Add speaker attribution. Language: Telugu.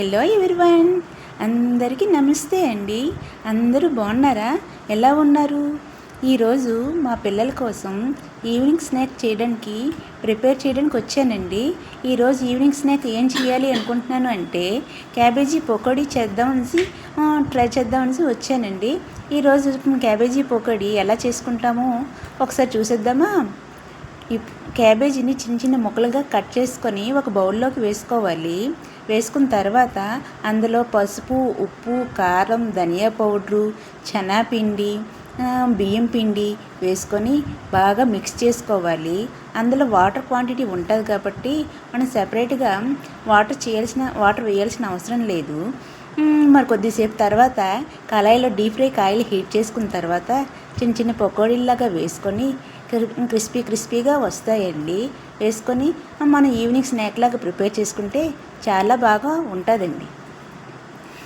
Speaker 1: హలో ఎవరివన్ అందరికీ నమస్తే అండి. అందరూ బాగున్నారా? ఎలా ఉన్నారు? ఈరోజు మా పిల్లల కోసం ఈవినింగ్ స్నాక్ చేయడానికి ప్రిపేర్ చేయడానికి వచ్చానండి. ఈరోజు ఈవినింగ్ స్నాక్ ఏం చేయాలి అనుకుంటున్నాను అంటే క్యాబేజీ పకోడీ చేద్దామనేసి ట్రై చేద్దామనేసి వచ్చానండి. ఈరోజు క్యాబేజీ పకోడీ ఎలా చేసుకుంటామో ఒకసారి చూసేద్దామా? ఈ క్యాబేజీని చిన్న చిన్న ముక్కలుగా కట్ చేసుకొని ఒక బౌల్లోకి వేసుకోవాలి. వేసుకున్న తర్వాత అందులో పసుపు ఉప్పు కారం ధనియా పౌడరు పిండి బియ్యం పిండి వేసుకొని బాగా మిక్స్ చేసుకోవాలి. అందులో వాటర్ క్వాంటిటీ ఉంటుంది కాబట్టి మనం సెపరేట్గా వాటర్ చేయాల్సిన వాటర్ వేయాల్సిన అవసరం లేదు. మరి కొద్దిసేపు తర్వాత కళాయిలో డీప్ ఫ్రై కాయలు హీట్ చేసుకున్న తర్వాత చిన్న చిన్న పకోడీలాగా వేసుకొని క్రిస్పీ క్రిస్పీగా వస్తాయండి. వేసుకొని మనం ఈవినింగ్ స్నాక్ లాగా ప్రిపేర్ చేసుకుంటే చాలా బాగా ఉంటుందండి.